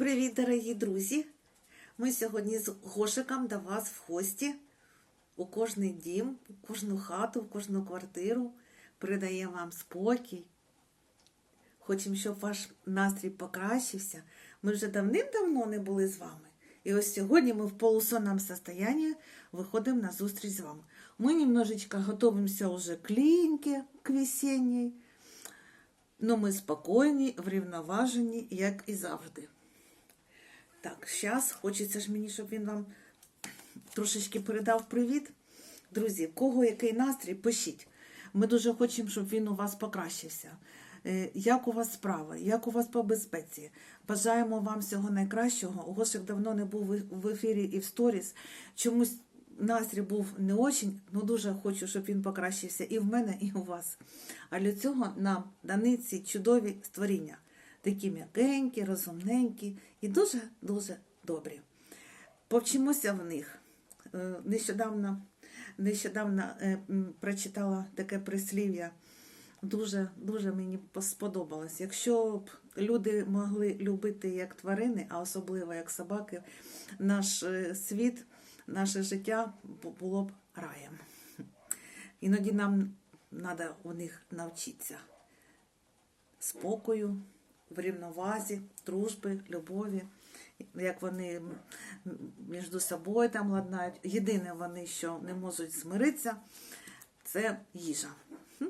Привіт, дорогі друзі! Ми сьогодні з Гошиком до вас в гості у кожний дім, у кожну хату, в кожну квартиру. Передаємо вам спокій. Хочемо, щоб ваш настрій покращився. Ми вже давним-давно не були з вами. І ось сьогодні ми в полусонному состоянии виходимо на зустріч з вами. Ми немножечко готуємося уже к к весенній. Ну, ми спокійні, врівноважені, як і завжди. Так, зараз хочеться ж мені, щоб він вам трошечки передав привіт. Друзі, кого який настрій, пишіть. Ми дуже хочемо, щоб він у вас покращився. Е, Як у вас справа, як у вас по безпеці? Бажаємо вам всього найкращого. Гошик давно не був в- в ефірі і в сторіс. Чомусь настрій був не очень, але дуже хочу, щоб він покращився і в мене, і у вас. А для цього нам дані ці чудові створіння. Такі м'якенькі, розумненькі і дуже-дуже добрі. Повчимося в них. Е, Нещодавно, нещодавно е, прочитала таке прислів'я. Дуже, дуже мені сподобалось. Якщо б люди могли любити як тварини, а особливо як собаки, наш е, світ, наше життя було б раєм. Іноді нам треба у них навчитися спокою, в рівновазі, дружби, любові, як вони між собою там ладнають. Єдине вони, що не можуть змиритися, це їжа.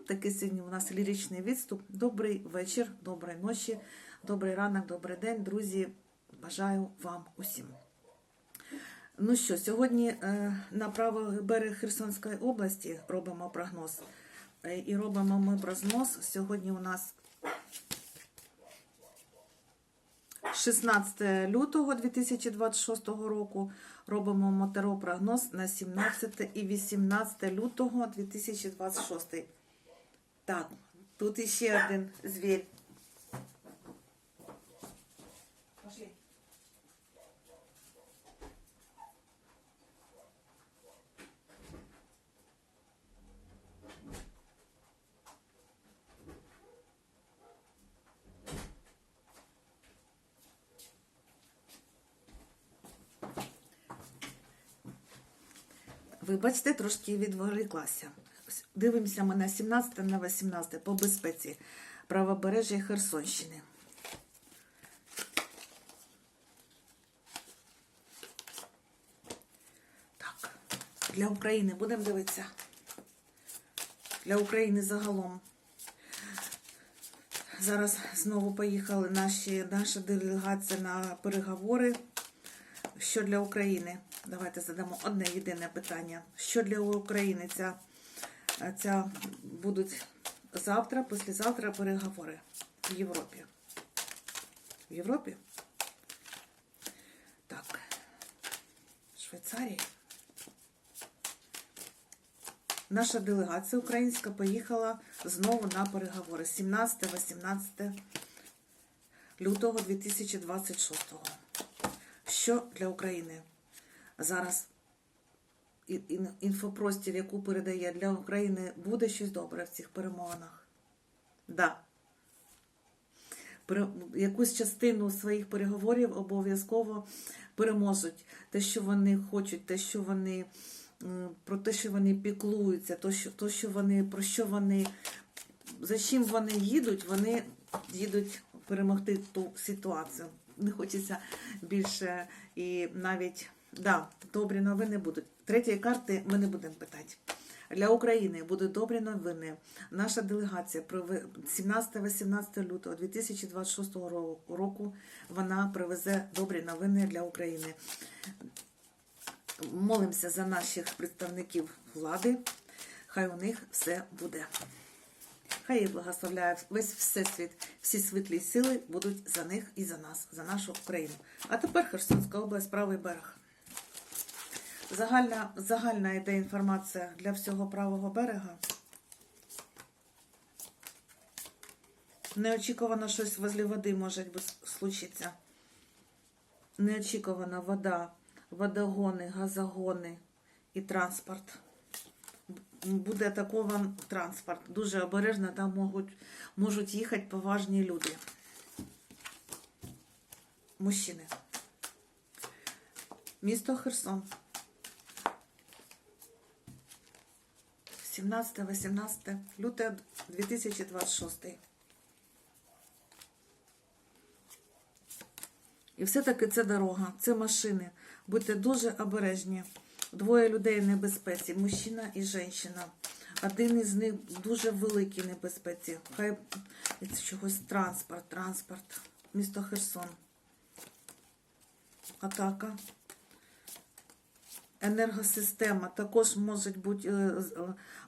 Такий сьогодні у нас ліричний відступ. Добрий вечір, доброї ночі, добрий ранок, добрий день, друзі. Бажаю вам усім. Ну що, сьогодні е, на правий берег Херсонської області робимо прогноз. Е, І робимо ми прогноз. Сьогодні у нас 16 лютого 2026 року робимо мотеропрогноз на 17 і 18 лютого 2026. Так, тут іще один звір. Вибачте, трошки відволіклася. Дивимося ми на 17 на 18 по безпеці правобережжя Херсонщини. Так, для України будемо дивитися. Для України загалом. Зараз знову поїхали наші, наша делегація на переговори. Що для України? Давайте задамо одне єдине питання. Що для України ця, ця будуть завтра, післязавтра переговори в Європі? В Європі? Так. Швейцарії. Наша делегація українська поїхала знову на переговори 17-18 лютого 2026 що для України зараз інфопростір, яку передає для України, буде щось добре в цих перемовинах? Да. Якусь частину своїх переговорів обов'язково переможуть. Те, що вони хочуть, те, що вони про те, що вони піклуються, то, що, то, що вони, про що вони, за чим вони їдуть, вони їдуть перемогти ту ситуацію. Не хочеться більше і навіть да, добрі новини будуть. Третьої карти ми не будемо питати. Для України будуть добрі новини. Наша делегація 17-18 лютого 2026 року вона привезе добрі новини для України. Молимося за наших представників влади. Хай у них все буде. Хай їх благословляє весь всесвіт, всі світлі сили будуть за них і за нас, за нашу Україну. А тепер Херсонська область, правий берег. Загальна, загальна йде інформація для всього правого берега. Неочікувано щось возле води може бути случиться. Неочікувана вода, водогони, газогони і транспорт буде атакован транспорт. Дуже обережно там можуть, можуть їхати поважні люди. мужчини. Місто Херсон. 17-18 лютого 2026. І все-таки це дорога, це машини. Будьте дуже обережні. Двоє людей в небезпеці, мужчина і жінка. Один із них дуже великий небезпеці. Хай чогось транспорт, транспорт. Місто Херсон. Атака. Енергосистема. Також може бути е, е,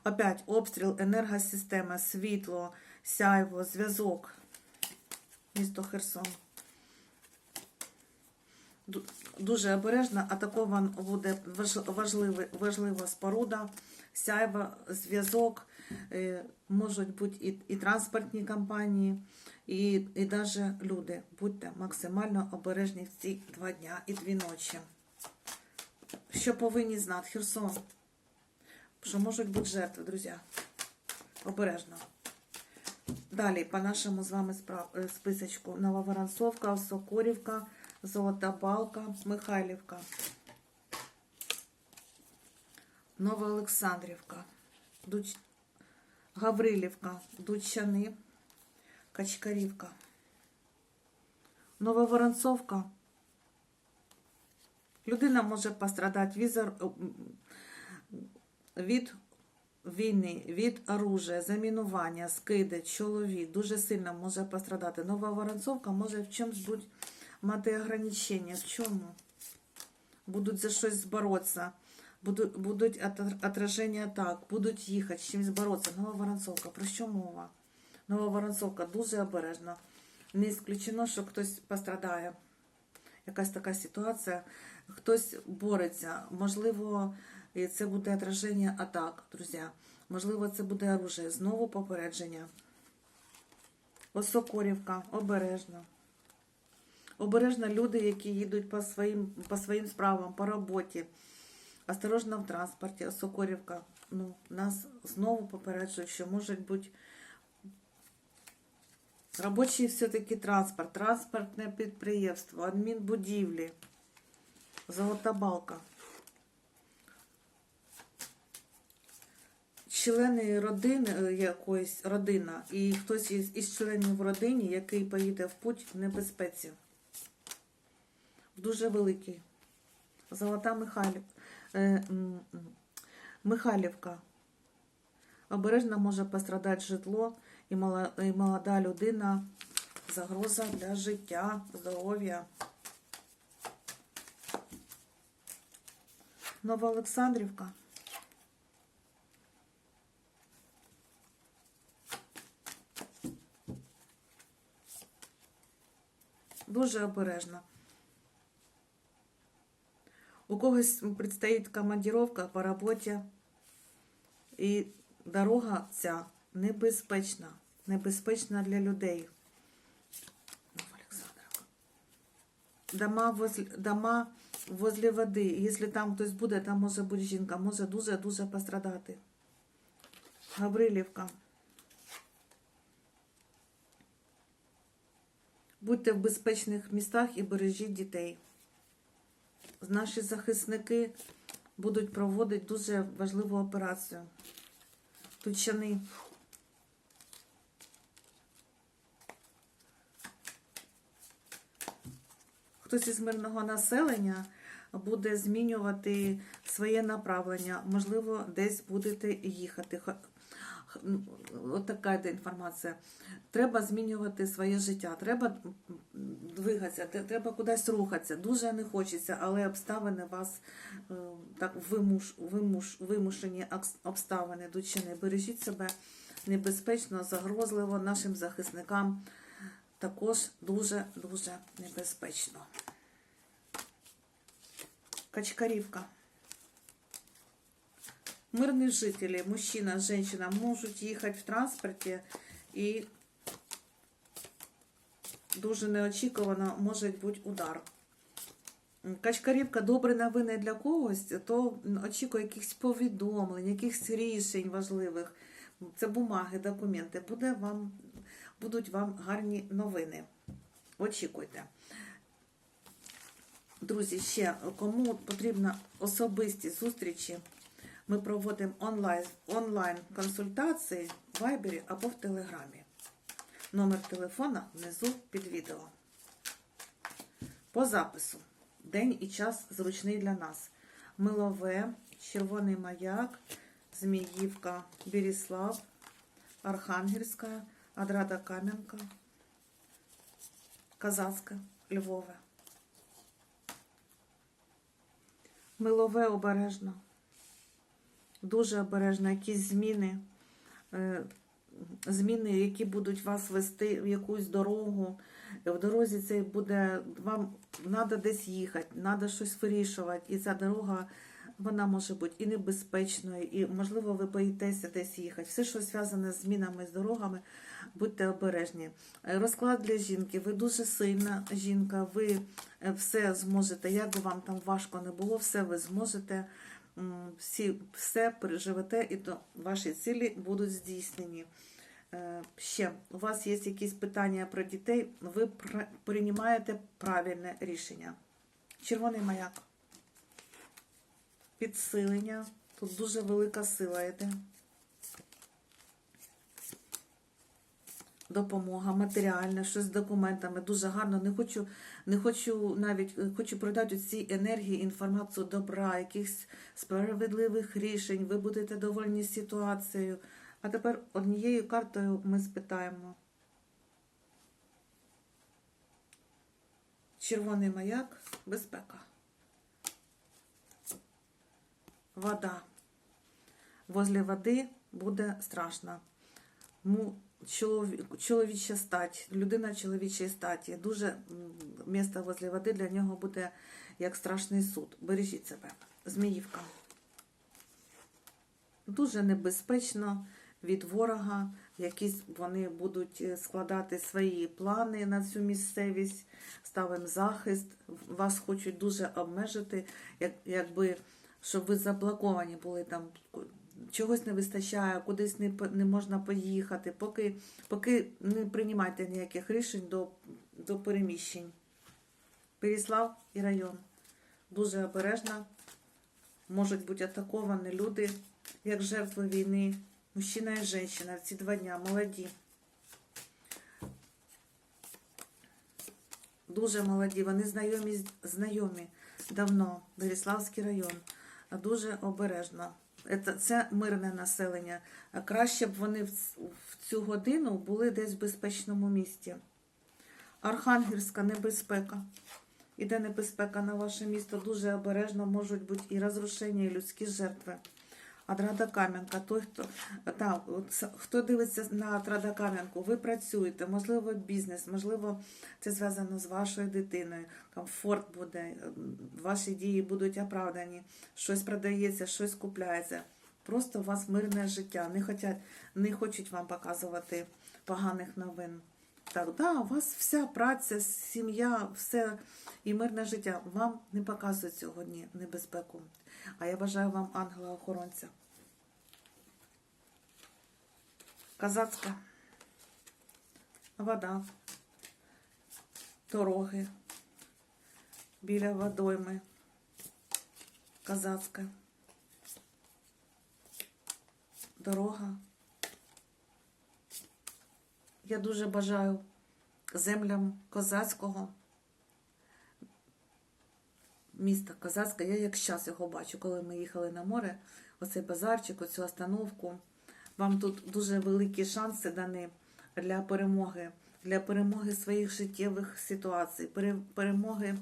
опять обстріл, енергосистема, світло, сяйво, зв'язок. Місто Херсон. Дуже обережно атакован буде важ- важливий, важлива споруда, сяйва, зв'язок, е, можуть бути і, і транспортні компанії, і, і навіть люди. Будьте максимально обережні в ці два дня і дві ночі. Що повинні знати Херсон? Що можуть бути жертви, друзі. Обережно. Далі, по нашому з вами е, списочку. Нововоронцовка, Сокорівка, Золота Балка, Михайлівка. Новоолександрівка, Дуч... Гаврилівка, Дучани, Качкарівка. Нововоронцовка. Людина може пострадати від, від війни, від оружия, замінування, скиди, чоловік дуже сильно може пострадати. Нова Воронцовка може в чомусь бути мати ограничення. В чому? Будуть за щось боротися, будуть, будуть отраження атак, будуть їхати, з чимось боротися. Нова Воронцовка. Про що мова? Нова Воронцовка дуже обережна. Не ісключено, що хтось пострадає. Якась така ситуація, хтось бореться, можливо, це буде отраження атак, друзі. Можливо, це буде оружие. Знову попередження. Осокорівка, обережно. Обережно люди, які їдуть по своїм, по своїм справам, по роботі. Осторожно в транспорті, Осокорівка. Ну, нас знову попереджують, що можуть бути робочий все-таки транспорт, транспортне підприємство, адмінбудівлі, Золота балка. Члени родини е, якоїсь родина і хтось із, із членів родини, який поїде в путь в небезпеці. Дуже великий. Золота Михайлів... е, Михайлівка. Обережно може пострадати житло і молода людина. Загроза для життя, здоров'я. Новоолександрівка. Дуже обережно. У когось предстоїть командировка по роботі, і дорога ця небезпечна, небезпечна для людей. Дома возле, дома возле води. Якщо там хтось буде, там може бути жінка, може дуже-дуже пострадати. Гаврилівка. Будьте в безпечних містах і бережіть дітей. Наші захисники будуть проводити дуже важливу операцію. Тучани. Хтось із мирного населення буде змінювати своє направлення. Можливо, десь будете їхати. Ха- От така йде інформація. Треба змінювати своє життя, треба двигатися, треба кудись рухатися. Дуже не хочеться, але обставини вас е, так вимуш, вимуш, вимушені обставини до чини. Бережіть себе небезпечно, загрозливо нашим захисникам. Також дуже-дуже небезпечно. Качкарівка. Мирні жителі, мужчина, женщина можуть їхати в транспорті і дуже неочікувано може бути удар. Качкарівка добрі новини для когось, то очікує якихось повідомлень, якихось рішень важливих. Це бумаги, документи. Буде вам, будуть вам гарні новини. Очікуйте. Друзі, ще кому потрібно особисті зустрічі, ми проводимо онлайн, онлайн консультації в Вайбері або в Телеграмі. Номер телефона внизу під відео. По запису. День і час зручний для нас. Милове, Червоний маяк, Зміївка, Біріслав, Архангельська, Адрада Кам'янка, Казацька, Львове. Милове обережно. Дуже обережно. Якісь зміни, е, зміни, які будуть вас вести в якусь дорогу. В дорозі це буде, вам треба десь їхати, треба щось вирішувати. І ця дорога, вона може бути і небезпечною, і, можливо, ви боїтеся десь їхати. Все, що зв'язане з змінами, з дорогами, будьте обережні. Е, Розклад для жінки. Ви дуже сильна жінка, ви е, все зможете, як би вам там важко не було, все ви зможете. Всі, все переживете, і то ваші цілі будуть здійснені. Е, Ще у вас є якісь питання про дітей, ви приймаєте правильне рішення. Червоний маяк. Підсилення. Тут дуже велика сила йде. Допомога, матеріальна, щось з документами. Дуже гарно. Не хочу, не хочу навіть хочу передати ці енергії, інформацію добра, якихось справедливих рішень. Ви будете довольні ситуацією. А тепер однією картою ми спитаємо. Червоний маяк, безпека. Вода. Возле води буде страшно. Чоловіча стать, людина чоловічої статі. Дуже місто возле води для нього буде як страшний суд. Бережіть себе. Зміївка. Дуже небезпечно від ворога. Якісь вони будуть е, складати свої плани на цю місцевість, ставимо захист. Вас хочуть дуже обмежити, як, якби щоб ви заблоковані були там. Чогось не вистачає, кудись не, не можна поїхати, поки, поки не приймайте ніяких рішень до, до переміщень. Переслав і район. Дуже обережно. Можуть бути атаковані люди, як жертви війни, мужчина і жінка ці два дня, молоді. Дуже молоді, вони знайомі, знайомі давно, Беріславський район. Дуже обережно. Це, мирне населення. Краще б вони в цю годину були десь в безпечному місті. Архангельська небезпека. Іде небезпека на ваше місто. Дуже обережно можуть бути і розрушення, і людські жертви. Адрада Кам'янка, той, хто, та, хто дивиться на Адрада Кам'янку, ви працюєте, можливо, бізнес, можливо, це зв'язано з вашою дитиною. Комфорт буде, ваші дії будуть оправдані, щось продається, щось купляється. Просто у вас мирне життя. Не хочуть, не хочуть вам показувати поганих новин. Так, да, у вас вся праця, сім'я, все і мирне життя. Вам не показують сьогодні небезпеку. А я бажаю вам ангела-охоронця. Казацька. Вода. Дороги. Біля водойми. Казацька. Дорога. Я дуже бажаю землям козацького міста Козацька. Я як щас його бачу, коли ми їхали на море, оцей базарчик, оцю остановку. Вам тут дуже великі шанси дані для перемоги, для перемоги своїх життєвих ситуацій, перемоги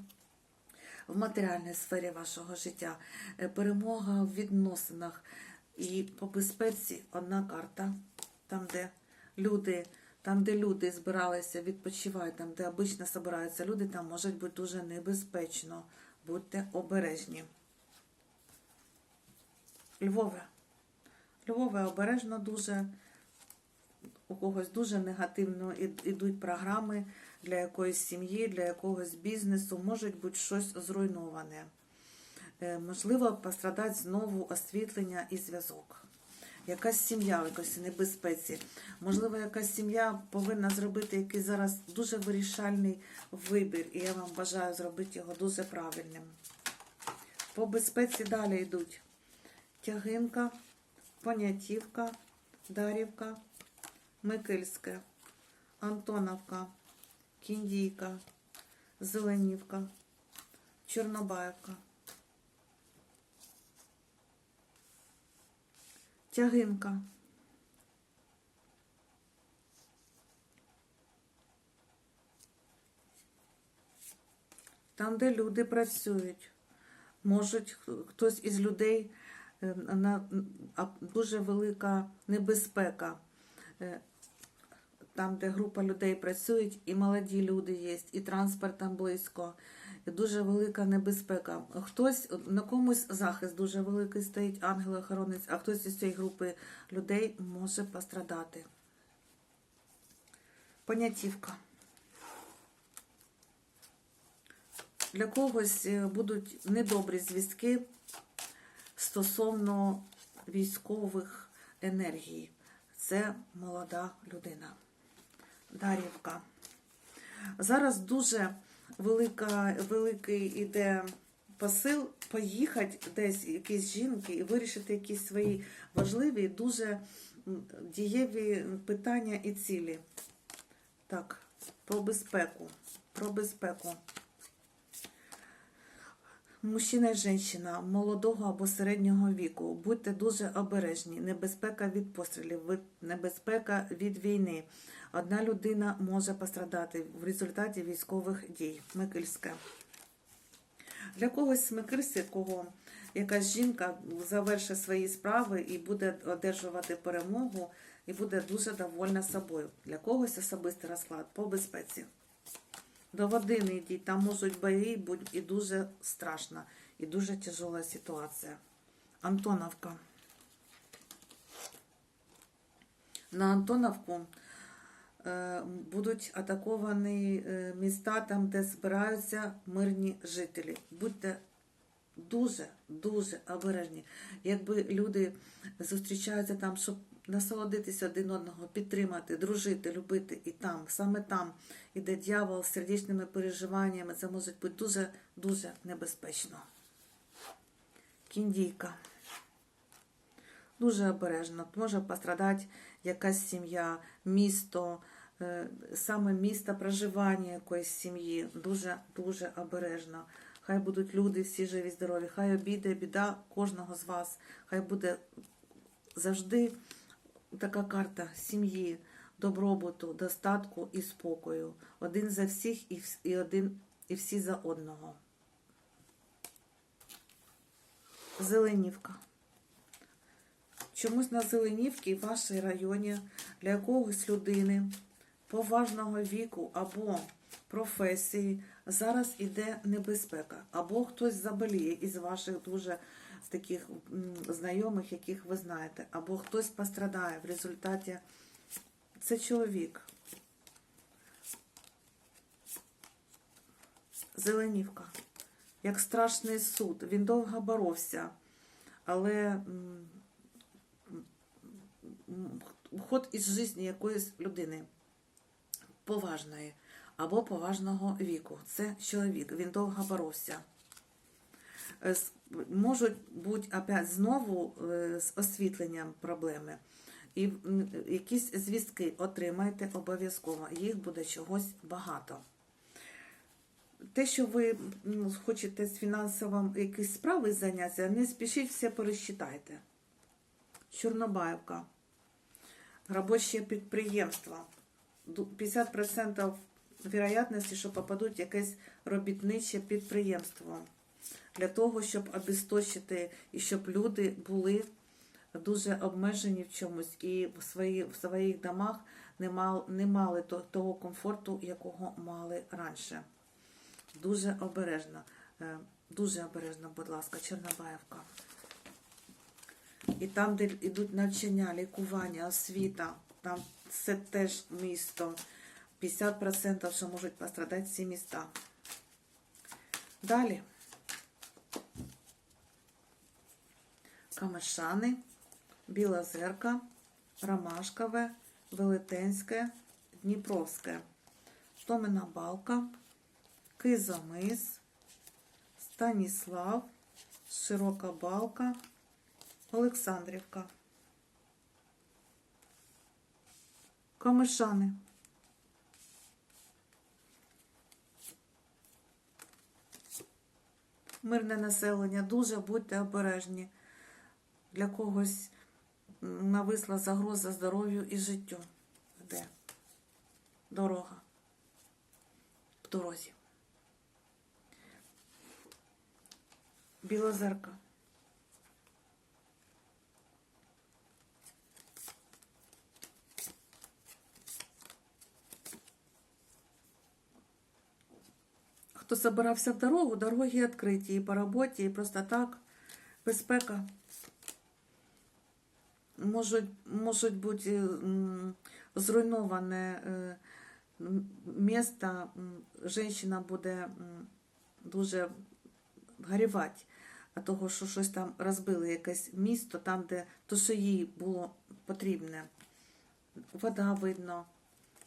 в матеріальній сфері вашого життя, е, перемога в відносинах. І по безпеці одна карта, там, де люди, там, де люди збиралися, відпочивають, там, де обично збираються люди, там може бути дуже небезпечно. Будьте обережні. Львове. Львове обережно дуже. У когось дуже негативно ідуть програми для якоїсь сім'ї, для якогось бізнесу, може бути щось зруйноване. Е, Можливо, пострадати знову освітлення і зв'язок. якась сім'я в якось небезпеці. Можливо, якась сім'я повинна зробити якийсь зараз дуже вирішальний вибір, і я вам бажаю зробити його дуже правильним. По безпеці далі йдуть Тягинка, Понятівка, Дарівка, Микильське, Антоновка, Кіндійка, Зеленівка, Чорнобаївка. Тягинка. Там, де люди працюють, можуть хтось із людей дуже велика небезпека. Е, Там, де група людей працюють, і молоді люди є, і транспорт там близько, і дуже велика небезпека. Хтось на комусь захист дуже великий стоїть, ангел-охоронець, а хтось із цієї групи людей може пострадати. Понятівка. Для когось е, будуть недобрі звістки стосовно військових енергій. Це молода людина. Дарівка. Зараз дуже велика, великий іде посил поїхати десь якісь жінки і вирішити якісь свої важливі, дуже дієві питання і цілі. Так, про безпеку. Про безпеку. Мужчина і жінка молодого або середнього віку. Будьте дуже обережні. Небезпека від пострілів, небезпека від війни. Одна людина може пострадати в результаті військових дій. Микильське. Для когось з Микильського якась жінка завершить свої справи і буде одержувати перемогу, і буде дуже довольна собою. Для когось особистий розклад по безпеці. До води не йдіть, там можуть бої бути і дуже страшна, і дуже тяжела ситуація. Антоновка. На Антоновку е, будуть атаковані е, міста там, де збираються мирні жителі. Будьте дуже, дуже обережні. Якби люди зустрічаються там, щоб насолодитися один одного, підтримати, дружити, любити, і там, саме там іде дьявол з сердечними переживаннями, це може бути дуже, дуже небезпечно. Кіндійка. Дуже обережно. Може пострадати якась сім'я, місто, е, саме місто проживання якоїсь сім'ї. Дуже, дуже обережно. Хай будуть люди всі живі, здорові, хай обійде біда кожного з вас. Хай буде завжди така карта сім'ї, добробуту, достатку і спокою. Один за всіх і, один і всі за одного. Зеленівка. Чомусь на Зеленівці в вашій районі для якогось людини поважного віку або професії зараз іде небезпека, або хтось заболіє із ваших дуже таких знайомих, яких ви знаєте, або хтось пострадає в результаті. Це чоловік. Зеленівка. Як страшний суд. Він довго боровся, але уход із житті якоїсь людини поважної або поважного віку. Це чоловік. Він довго боровся. Можуть бути опять знову е, з освітленням проблеми. І якісь звістки отримайте обов'язково. Їх буде чогось багато. Те, що ви хочете з фінансовим якісь справи зайнятися, не спішіть все пересчитайте. Чорнобаївка. Робоче підприємство. 50% вероятності, що попадуть в якесь робітниче підприємство. Для того, щоб обісточити і щоб люди були дуже обмежені в чомусь і в, свої, в своїх домах не, мал, не мали то- того комфорту, якого мали раніше. Дуже обережно. Е, Дуже обережно, будь ласка, Чорнобаївка. І там, де йдуть навчання, лікування, освіта, там це теж місто. 50% що можуть пострадати ці міста. Далі. Камешани, Білозерка, Ромашкове, Велетенське, Дніпровське, Томина Балка, Кизамис, Станіслав, Широка Балка, Олександрівка. Комишани. Мирне населення, дуже будьте обережні. Для когось нависла загроза здоров'ю і життю. Де? Дорога. В дорозі. Білозерка. Хто собирався в дорогу, дороги відкриті і по роботі, і просто так. Безпека. Можуть, можуть бути зруйноване е, місто, жінка буде дуже горювати, а того, що щось там розбили, якесь місто, там, де то, що їй було потрібне. Вода видно,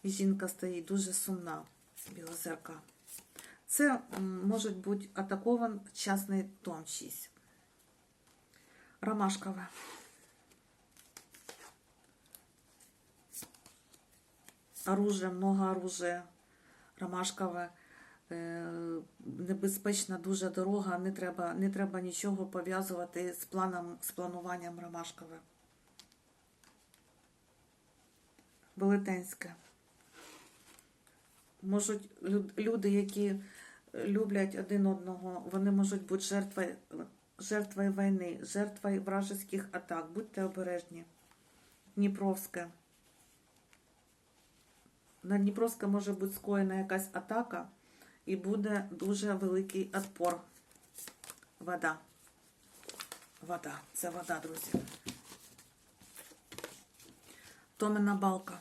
і жінка стоїть дуже сумна, білозерка. Це може бути атакован частний дом чийсь. Ромашкове. Оружие, много оружия. Ромашкове. Е, Небезпечна дуже дорога, не треба, не треба нічого пов'язувати з планом, з плануванням Ромашкове. Велетенське. Можуть люди, які люблять один одного, вони можуть бути жертвою, жертвою війни, жертвою вражеських атак. Будьте обережні. Дніпровське. На Дніпровське може бути скоєна якась атака і буде дуже великий отпор. Вода. Вода. Це вода, друзі. Томина балка.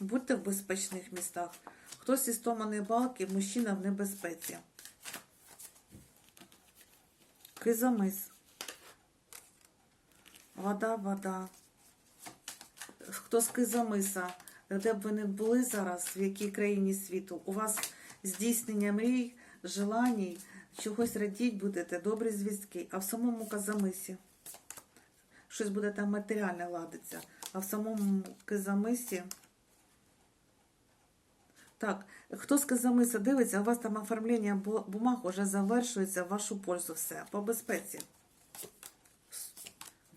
Будьте в безпечних містах. Хтось із томаної балки, мужчина в небезпеці. Кизамис. Вода, вода. Хто з Кизамиса, де б ви не були зараз, в якій країні світу, у вас здійснення мрій, желаній, чогось радіть будете, добрі звістки, а в самому Казамисі щось буде там матеріальне ладиться, а в самому Кизамисі. Так, хто з Казамиса дивиться, у вас там оформлення бумаг уже завершується в вашу пользу все. По безпеці.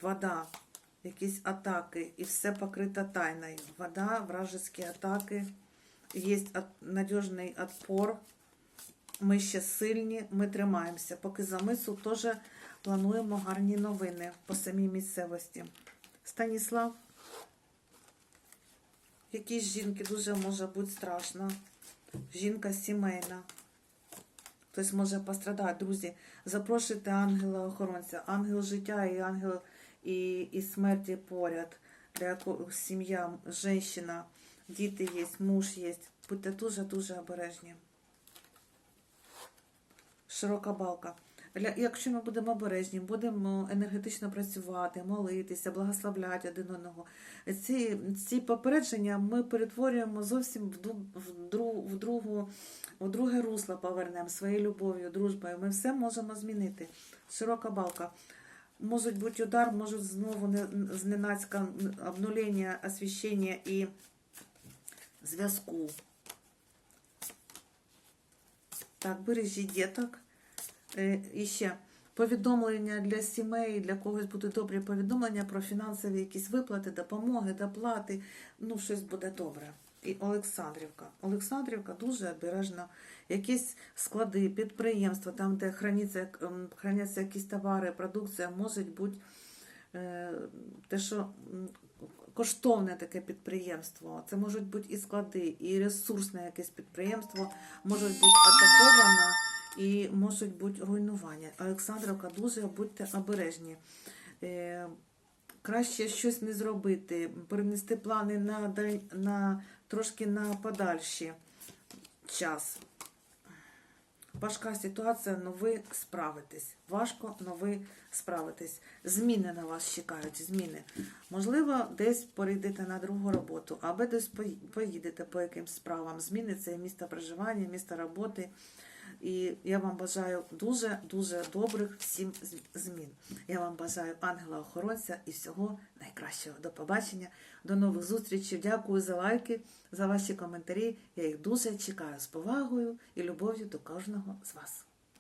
Вода, якісь атаки, і все покрито тайною. Вода, вражеські атаки, є надіжний відпор. Ми ще сильні, ми тримаємося. Поки замису теж плануємо гарні новини по самій місцевості. Станіслав. Якійсь жінки дуже може бути страшно. Жінка сімейна. Хтось може пострадати. Друзі, запрошуйте ангела-охоронця. Ангел життя і ангел і, і смерті поряд. Для сім'я, жінка, діти є, муж є. Будьте дуже-дуже обережні. Широка балка. Якщо ми будемо обережні, будемо енергетично працювати, молитися, благословляти один одного. Ці, ці попередження ми перетворюємо зовсім в, в, дру, в, другу, в друге русло повернемо своєю любов'ю, дружбою. Ми все можемо змінити. Широка балка. Можуть бути удар, можуть знову не- зненацька обнулення освіщення і зв'язку. Так, бережіть діток. І ще повідомлення для сімей, для когось будуть добрі повідомлення про фінансові якісь виплати, допомоги, доплати. Ну, щось буде добре. І Олександрівка. Олександрівка дуже обережно. Якісь склади, підприємства, там, де храняться, ем, храняться якісь товари, продукція, можуть бути е, те, що коштовне таке підприємство. Це можуть бути і склади, і ресурсне якесь підприємство, може бути атаковано і можуть бути руйнування. Олександровка, дуже будьте обережні. Е, краще щось не зробити, перенести плани на, на трошки на подальший час. важка ситуація, але ви справитесь. Важко, але ви справитесь. Зміни на вас чекають, зміни. Можливо, десь перейдете на другу роботу, або десь поїдете по якимсь справам. Зміни це місто проживання, місто роботи. І я вам бажаю дуже дуже добрих всім змін. Я вам бажаю ангела-охоронця і всього найкращого. До побачення, до нових зустрічей. Дякую за лайки, за ваші коментарі. Я їх дуже чекаю з повагою і любов'ю до кожного з вас.